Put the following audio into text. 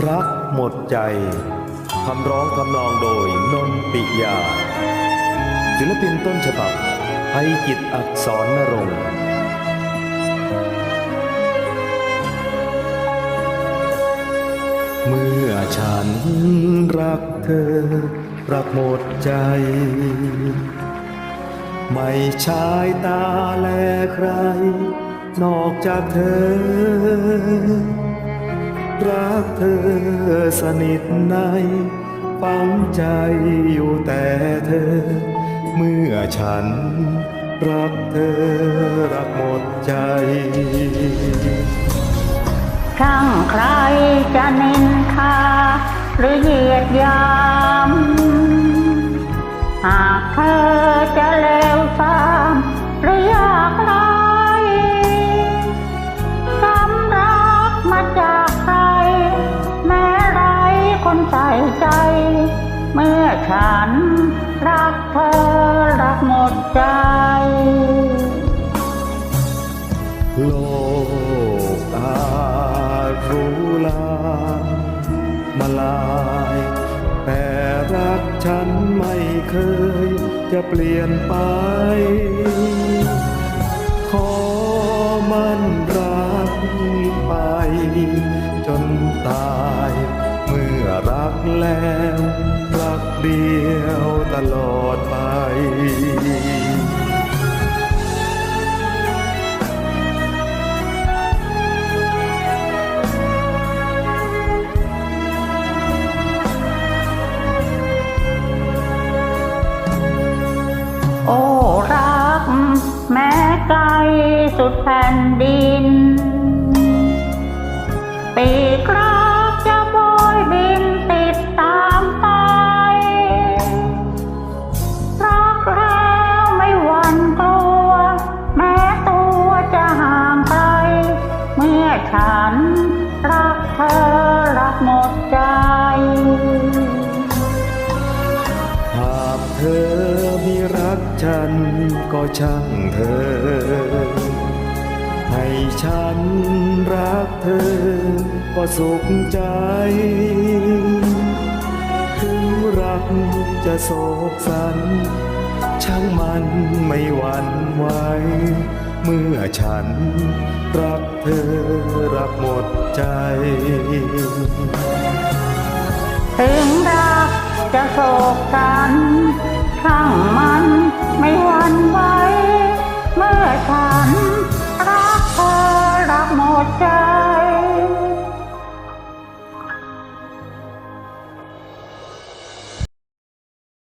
รักหมดใจคำร้องทำนองโดยนนปิยา ศิลปินต้นฉบับไพกิจอักษรนรงค์เมื่อฉันรักเธอ รักหมดใจ ไม่ชายตาแลใคร นอกจากเธอ กเธอสนิทใน ฝังใจอยู่แต่เธอ เมื่อฉันรักเธอรักหมดใจช่างใครจะนินทาหรือเหยียดยาม หากเธอจะเลวทราม นใส่ใจ เมื่อฉันรักเธอรักหมดใจ โลกอาจรู้ลา มาลาย แต่รักฉันไม่เคยจะเปลี่ยนไปขอ รักแล้วรักเดียวตลอดไปโอ้รัก แม้ไกลสุดแผ่นดิน ฉัน รักเธอรักหมดใจ หากเธอมีรักฉันก็ช่างเธอ ให้ฉันรักเธอก็สุขใจ ถึงรักจะโศกสันช่างมันไม่หวั่นไหวเมื่อฉันรักเธอ รักหมดใจ ถึงรักจะโศกสันข้างมันไม่หวั่นไหว